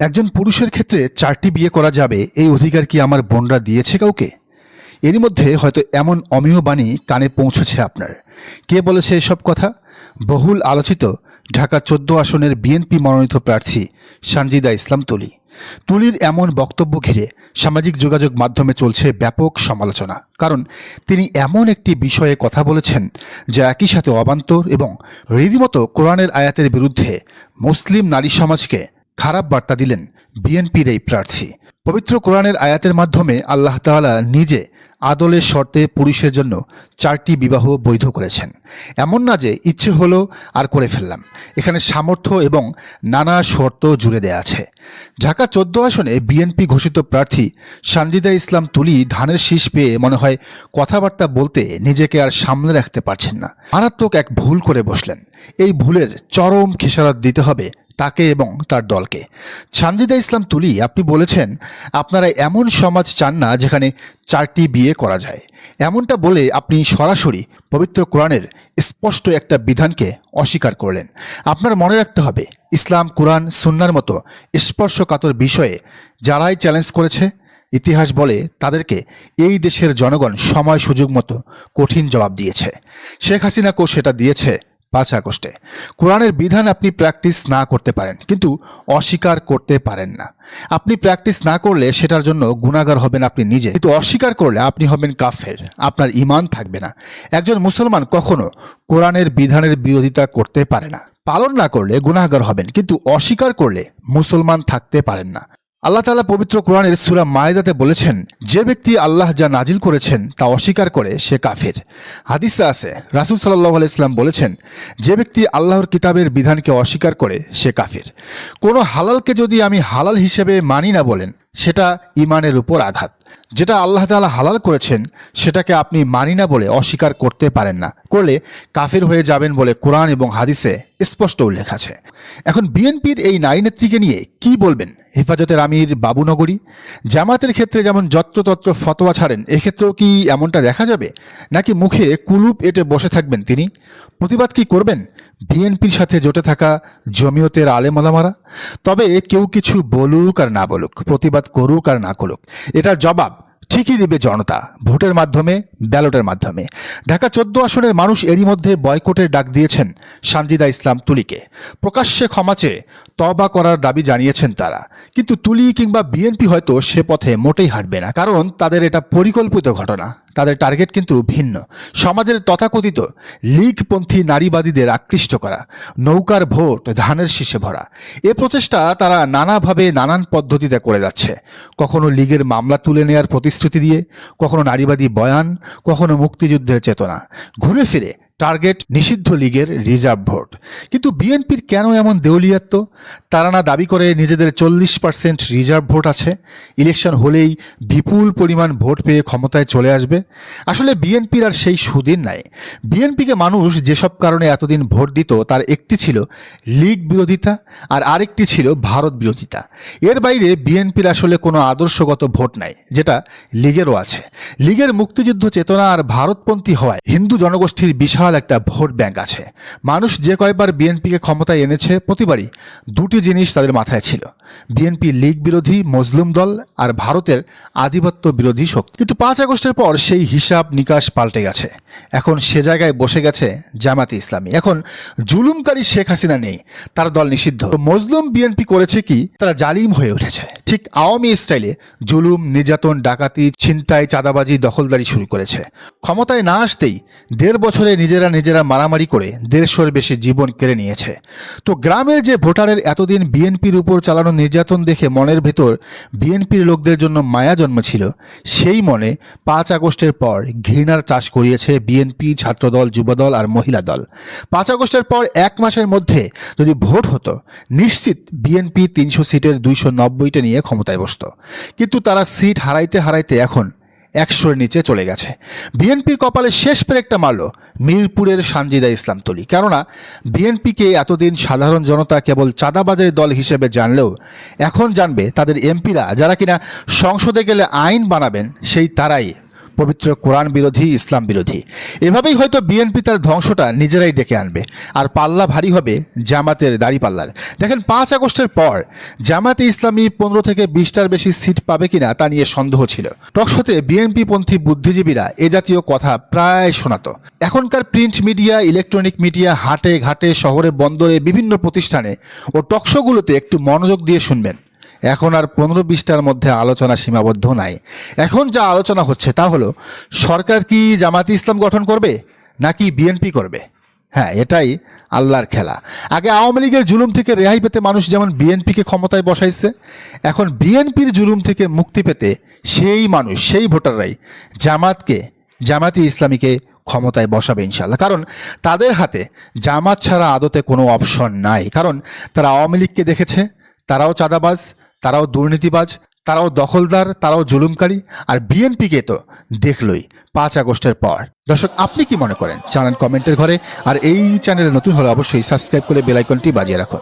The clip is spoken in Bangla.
একজন পুরুষের ক্ষেত্রে চারটি বিয়ে করা যাবে, এই অধিকার কি আমার বোনরা দিয়েছে কাউকে? এরই মধ্যে হয়তো এমন অমীয় বাণী কানে পৌঁছেছে আপনার। কে বলেছে এসব কথা? বহুল আলোচিত ঢাকা চোদ্দ আসনের বিএনপি মনোনীত প্রার্থী সানজিদা ইসলাম তুলি। তুলির এমন বক্তব্য ঘিরে সামাজিক যোগাযোগ মাধ্যমে চলছে ব্যাপক সমালোচনা। কারণ তিনি এমন একটি বিষয়ে কথা বলেছেন যা একই সাথে অবান্তর এবং রীতিমতো কোরআনের আয়াতের বিরুদ্ধে মুসলিম নারী সমাজকে খারাপ বার্তা দিলেন বিএনপির এই প্রার্থী। পবিত্র কোরআনের আয়াতের মাধ্যমে আল্লাহ তাআলা নিজে আদলের শর্তে পুরুষের জন্য চারটি বিবাহ বৈধ করেছেন। এমন না যে ইচ্ছে হলো আর করে ফেললাম। এখানে সামর্থ্য এবং নানা শর্ত জুড়ে দেয়া আছে। ঢাকা চোদ্দ আসনে বিএনপি ঘোষিত প্রার্থী সানজিদা ইসলাম তুলি ধানের শীষ পেয়ে মনে হয় কথাবার্তা বলতে নিজেকে আর সামলে রাখতে পারছেন না। মারাত্মক এক ভুল করে বসলেন। এই ভুলের চরম খেসারত দিতে হবে তাকে এবং তার দলকে। সানজিদা ইসলাম তুলি, আপনি বলেছেন, আপনারা এমন সমাজ চান না যেখানে চারটি বিয়ে করা যায়। এমনটা বলে আপনি সরাসরি পবিত্র কোরআনের স্পষ্ট একটা বিধানকে অস্বীকার করলেন। আপনার মনে রাখতে হবে, ইসলাম, কোরআন, সুন্নার মতো স্পর্শকাতর বিষয়ে যারাই চ্যালেঞ্জ করেছে, ইতিহাস বলে তাদেরকে এই দেশের জনগণ সময় সুযোগ মতো কঠিন জবাব দিয়েছে। শেখ হাসিনাকেও সেটা দিয়েছে পাঁচ আগস্টে। কোরআনের বিধান আপনি প্র্যাকটিস না করতে পারেন, কিন্তু অস্বীকার করতে পারেন না। আপনি প্র্যাকটিস না করলে সেটার জন্য গুণাগার হবেন আপনি নিজে। কিন্তু অস্বীকার করলে আপনি হবেন কাফের, আপনার ইমান থাকবে না। একজন মুসলমান কখনো কোরআনের বিধানের বিরোধিতা করতে পারে না। পালন না করলে গুণাগার হবেন, কিন্তু অস্বীকার করলে মুসলমান থাকতে পারেন না। আল্লাহ তালা পবিত্র কোরআনের সুরা মায়েদাতে বলেছেন, যে ব্যক্তি আল্লাহ যা নাজিল করেছেন তা অস্বীকার করে, সে কাফের। হাদিসে আছে, রাসুল সাল্লাহ আলাইসলাম বলেছেন, যে ব্যক্তি আল্লাহর কিতাবের বিধানকে অস্বীকার করে, সে কাফের। কোনো হালালকে যদি আমি হালাল হিসেবে মানি না বলেন, সেটা ইমানের উপর আঘাত। যেটা আল্লাহ তাআলা হালাল করেছেন, সেটাকে আপনি মানি না বলে অস্বীকার করতে পারেন না। করলে কাফের হয়ে যাবেন বলে কোরআন এবং হাদিসে স্পষ্ট উল্লেখ আছে। এখন বিএনপির এই নারী নেত্রীকে নিয়ে কি বলবেন? হেফাজতের আমির বাবুনগরী জামাতের ক্ষেত্রে যেমন যত্রতত্র ফতোয়া ছাড়েন, এক্ষেত্রেও কি এমনটা দেখা যাবে? নাকি মুখে কুলুপ এটে বসে থাকবেন তিনি? প্রতিবাদ কি করবেন? বিএনপির সাথে জোটে থাকা জমিয়তের আলেমলামারা তবে কেউ কিছু বলুক আর না বলুক, প্রতিবাদ করুক আর না করুক, এটার জবাব ঠিকই দিবে জনতা, ভোটের মাধ্যমে, ব্যালটের মাধ্যমে। ঢাকা চোদ্দ আসনের মানুষ এরই মধ্যে বয়কটের ডাক দিয়েছেন সানজিদা ইসলাম তুলিকে। প্রকাশ্যে ক্ষমা চেয়ে তবা করার দাবি জানিয়েছেন তারা। কিন্তু তুলি কিংবা বিএনপি হয়তো সে পথে মোটেই হাঁটবে না, কারণ তাদের এটা পরিকল্পিত ঘটনা। তাদের টার্গেট কিন্তু ভিন্ন। সমাজের তথাকথিত লীগপন্থী নারীবাদীদের আকৃষ্ট করা, নৌকার ভোট, ধানের শীষে ভরা। এ প্রচেষ্টা তারা নানাভাবে নানান পদ্ধতিতে করে যাচ্ছে। কখনো লীগের মামলা তুলে নেয়ার প্রতিশ্রুতি দিয়ে, কখনো নারীবাদী বয়ান, কখনো মুক্তিযুদ্ধের চেতনা। ঘুরে ফিরে টার্গেট নিষিদ্ধ লীগের রিজার্ভ ভোট। কিন্তু বিএনপির কেন এমন দেউলিয়াত্ব? তারা না দাবি করে নিজেদের চল্লিশ পার্সেন্ট রিজার্ভ ভোট আছে। ইলেকশন হলেই বিপুল পরিমাণ ভোট পেয়ে ক্ষমতায় চলে আসবে। আসলে বিএনপির আর সেই সুদিন নাই। বিএনপিকে মানুষ যেসব কারণে এতদিন ভোট দিত, তার একটি ছিল লীগ বিরোধিতা আর আরেকটি ছিল ভারত বিরোধিতা। এর বাইরে বিএনপির আসলে কোনো আদর্শগত ভোট নাই, যেটা লীগেরও আছে। লীগের মুক্তিযুদ্ধ চেতনা আর ভারতপন্থী হওয়ায় হিন্দু জনগোষ্ঠীর বিশাল একটা ভোট ব্যাংক আছে। মানুষ যে কয়বার বিএনপিকে ক্ষমতায় এনেছে প্রতিবারই দুটি জিনিস তাদের মাথায় ছিল। বিএনপি লীগ বিরোধী মজলুম দল আর ভারতের আধিপত্য বিরোধী শক্তি। কিন্তু পাঁচ আগস্টের পর সেই হিসাব নিকাশ পাল্টে গেছে। এখন সে জায়গায় বসে গেছে জামাতে ইসলামী। এখন জুলুমকারী শেখ হাসিনা নেই, তার দল নিষিদ্ধ। মজলুম বিএনপি করেছে কি? তারা জালিম হয়ে উঠেছে। ঠিক আওয়ামী স্টাইলে জুলুম, নির্যাতন, ডাকাতি, ছিনতাই, চাঁদাবাজি, দখলদারি শুরু করেছে। ক্ষমতায় না আসতেই দেড় বছরে নিজেরা নিজেরা মারামারি করে দেড়শোর বেশি জীবন কেড়ে নিয়েছে। তো গ্রামের যে ভোটারের এতদিন বিএনপির উপর চালানো নির্যাতন দেখে মনের ভেতর বিএনপির লোকদের জন্য মায়া জন্মেছিল। সেই মনে পাঁচ আগস্টের পর ঘৃণার চাষ করিয়েছে বিএনপি, ছাত্রদল, যুবদল আর মহিলা দল। পাঁচ আগস্টের পর এক মাসের মধ্যে যদি ভোট হতো, নিশ্চিত বিএনপি তিনশো সিটের দুইশো নব্বইটা নিয়ে ক্ষমতায় বসত। কিন্তু তারা সিট হারাইতে হারাইতে এখন একশোর নিচে চলে গেছে। বিএনপির কপালে শেষ পেরেকটা মারল মিরপুরের সানজিদা ইসলাম তলি। কেননা, বিএনপিকে এতদিন সাধারণ জনতা কেবল চাঁদাবাজের দল হিসেবে জানলেও এখন জানবে তাদের এমপিরা যারা কিনা সংসদে গেলে আইন বানাবেন, সেই তারাই পবিত্র কোরআন বিরোধী, ইসলাম বিরোধী। এভাবেই হয়তো বিএনপি তার ধ্বংসটা নিজেরাই ডেকে আনবে। আর পাল্লা ভারী হবে জামাতের দাড়ি পাল্লার দেখেন, পাঁচ আগস্টের পর জামাতে ইসলামী পনেরো থেকে বিশটার বেশি সিট পাবে কিনা তা নিয়ে সন্দেহ ছিল। টকশোতে বিএনপি পন্থী বুদ্ধিজীবীরা এ জাতীয় কথা প্রায় শোনাতো। এখনকার প্রিন্ট মিডিয়া, ইলেকট্রনিক মিডিয়া, হাটে ঘাটে, শহরে, বন্দরে, বিভিন্ন প্রতিষ্ঠানে ও টকশোগুলোতে একটু মনোযোগ দিয়ে শুনবেন। এখন আর পনেরো বিশটার মধ্যে আলোচনা সীমাবদ্ধ নাই। এখন যা আলোচনা হচ্ছে তা হলো, সরকার কি জামাতি ইসলাম গঠন করবে নাকি বিএনপি করবে? হ্যাঁ এটাই আল্লাহর খেলা। আগে আওয়ামী লীগের জুলুম থেকে রেহাই পেতে মানুষ যেমন বিএনপিকে ক্ষমতায় বসাইছে, এখন বিএনপির জুলুম থেকে মুক্তি পেতে সেই মানুষ, সেই ভোটাররাই জামাতকে জামাতি ইসলামীকে ক্ষমতায় বসাবে ইনশাল্লাহ কারণ তাদের হাতে জামাত ছাড়া আদতে কোনো অপশন নাই। কারণ তারা আওয়ামী লীগকে দেখেছে, তারাও চাঁদাবাজ তারাও দুর্নীতিবাজ, তারাও দখলদার, তারাও জুলুমকারী, আর বিএনপিকে তো দেখলই পাঁচ আগস্টের পর। দর্শক, আপনি কি মনে করেন? জানান কমেন্টের ঘরে, আর এই চ্যানেলে নতুন হলে অবশ্যই সাবস্ক্রাইব করে বেলাইকনটি বাজিয়ে রাখুন।